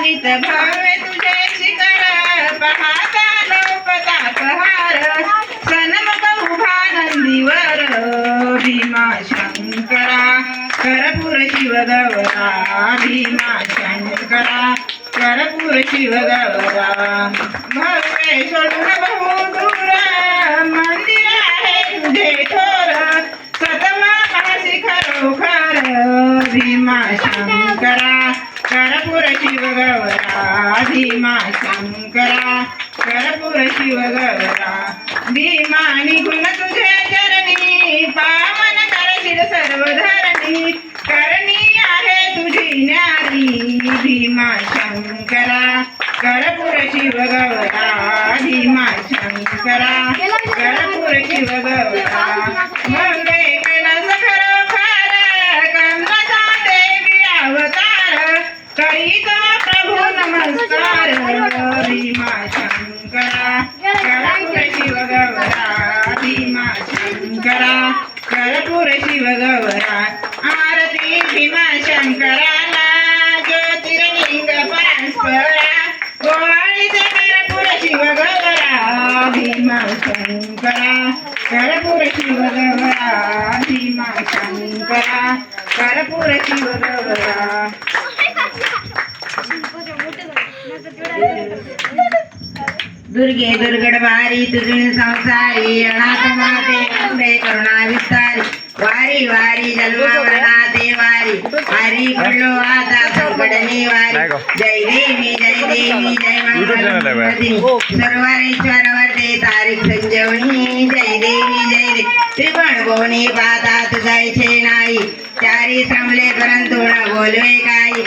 शोभित भावे तुझे शिखर पाहता लोपता हार. सनमक उभा नंदीवर भीमा शंकरा. करपूर शिव गौरा भीमा शंकरा. करपूर शिव गौरा भव्य सोडून बहु दूर. मंदिर आहे तुझे ठो सतमा काशी खरोखर भीमा शंकरा करपूर गौरा भीमा शंकरा करपूर शिव गौरा भीमा निघून तुझे चरणी पावन करशील सर्व धरणी करणी आहे तुझी न्यारी भीमा शंकरा करपूर शिव गौरा भीमा शंकरा करपूर शिव गौरा मंगे कैलास खरोखर कमलाचा देवी अवतार करीत नमस्कार भीमा शंकरा करपूर शिव गौरा भीमा शंकरा करपूर शिव गौरा आरती भीमा शंकराला ज्योतिर्लिंग परस्परा गोवाळीचे करपूर शिव गौरा भीमा शंकरा करपूर शिव गौरा भीमा शंकरा करपूर शिव दुर्गे दुर्गड वारी तुझुन संसारी अनाथ माते अंबे करुणा विस्तारी. वारी वारी जन्मावरणाते वारी वारी घडलो आता संकट निवारी. जय देवी जय देवी जय बाय. सर्वारेश्वर वर्ते तारीख संजीवनी जय देवी जय देवी. त्रिभुवन भुवनी पाहतात जायचे नाही. चारी श्रमले परंतु न बोलवे काही.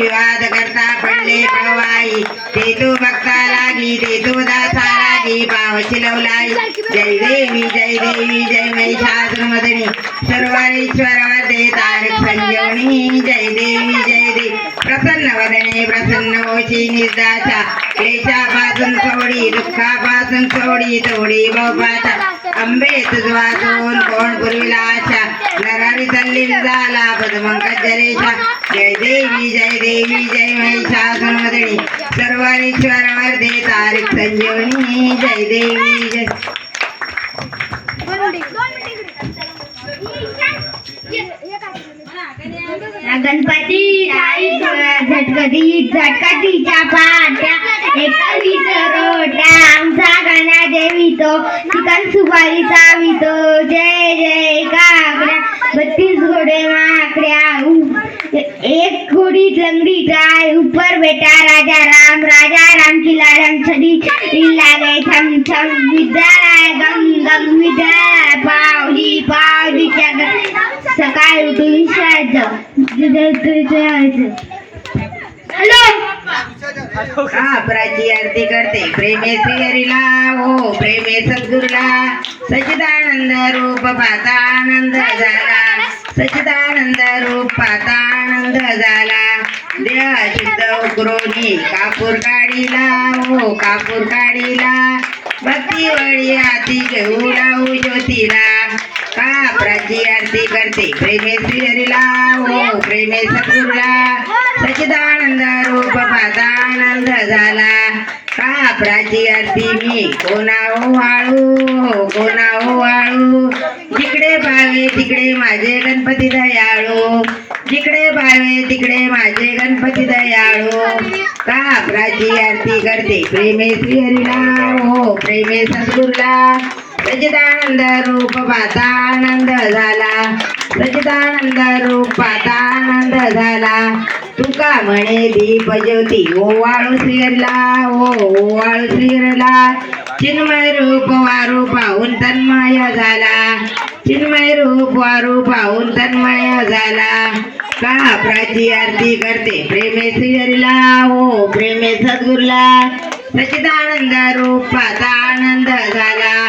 विवाद करता पडले प्रवाई. ते तू भक्ता लागी ते तू दासा लागी पाव लवलाई जय देवी जय देवी जय महिषासुर मदनी. सर्वारेश्वर वदे तारक संजीवनी जय देवी जय देवी. प्रसन्न वदने प्रसन्न होशी निर्दाचा क्लेशापासून सोडी दुःखापासून सोडी तोडी भोपाचा अंबे तुझ दोन कोण पुरविला आशा नरारी सल्लीन झाला पद्मंकज जरेशा जय देवी जय देवी जय महिषासुर मदणी सर्वारेश्वर वर्धे तारीख संजीवनी। जय देवी जय। गणपती आई झटकती झटकतीच्या पाट्या एकावीस रोट्या आमचा गाण्या देवी तो चिकन सुपारी चावितो जय एक घोडी लंगडी गाय ऊपर बेटा राजा राम राजा राम की लाडम छड़ी लागे थम थम विद्यालय गम गम विद्यालय पावली पावलीच्या ग- सकाळी उठून शाळेत हॅलो. कापराची आरती करते. प्रेमे श्रीहरीला ओ प्रेमे सद्गुरुला. सचिदानंद रूप पाहता आनंद झाला. सचिदानंद रूप पाता गोंध झाला देह शुद्ध कापूर काढीला हो कापूर काढीला. भक्ती वळी हाती घेऊ लावू ज्योतीला. कापराची आरती करते. प्रेमे श्रीहरीला हो प्रेमे सद्गुरुला सचिदानंद रूप पाहता आनंद झाला कापराची आरती मी. कोणाहो वाळू? हो, कोणा वाळू? जिकडे पावे तिकडे माझे गणपती दयाळू. जिकडे पावे तिकडे माझे गणपती दयाळू. कापराची आरती करते. प्रेमे श्रीहरीला हो प्रेमे सद्गुरुला. सचिदानंद रूप पाता आनंद झाला. सचिदानंद रूप पाता आनंद झाला. तुका म्हणे दीप ज्योती ओवाळू श्रीरला ओ ओवाळू श्रीरला चिन्मय रूप वारू पाहून तन्मय झाला. चिन्मय रूप वारू पाहून तन्मय झाला. का प्राची आरती करते? प्रेमे श्रीहरीला ओ प्रेमे सद्गुरला. सचिदानंद रूप पाता आनंद झाला.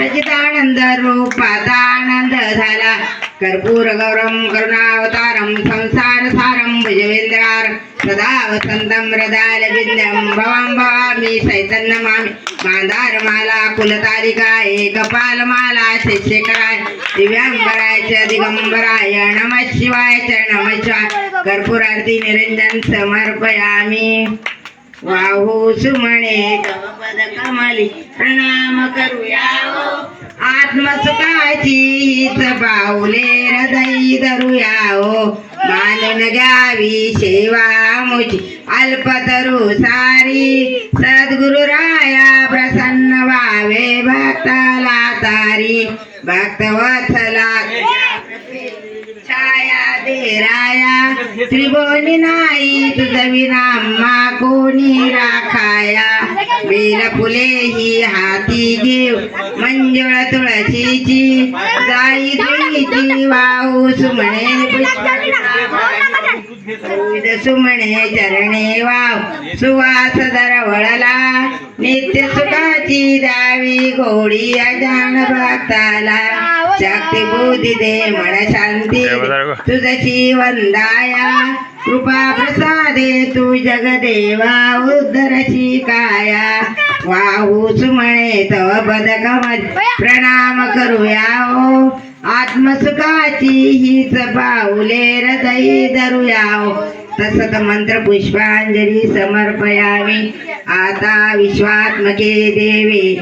सचिदानंद रूपाचा आनंद झाला कर्पूर गौरम करुणावतारम संसार सारम भुजवेंद्रार सदा वसंतम हृदाल विंद्यम भवाम भवामी चैतन्य मामी मांदार माला कुलतालिकाय कपाल माला शिष्यकराय दिव्यांबराय दिगंबराय नम शिवाय च नम शिवाय कर्पूरारती निरंजन समर्पयामी। वाहू सुमणे पद कमली प्रणाम करूया आत्मसुखाची पाऊले हृदयी धरूया हो मानून घ्यावी सेवा मुची अल्प तरू सारी. सद्गुरु राया प्रसन्न व्हावे भक्ताला तारी. भक्तवत्सला छाया राया त्रिभुवनी नाही तुझ विनामा कोणी राखाया. बेल फुले ही हाती घेऊ मंजुळ तुळशीची जाई तुळीची वाहू सुमणे सुमणे चरणे वाव. सुवास दरवळला. नित्य सुखाची दावी गोडी अजान भक्ताला शक्ती बुद्धी दे मन शांती. दे. तुझची वंदाया. कृपा प्रसादे तू जगदेवा. उद्धरची काया. वाहू सुमणे तव पद कमल प्रणाम करूया हो आत्मसुखाची हीच पाऊले हृदयी धरूया तसत मंत्र पुष्पांजली समर्पयावी. आता विश्वात्मके देवे.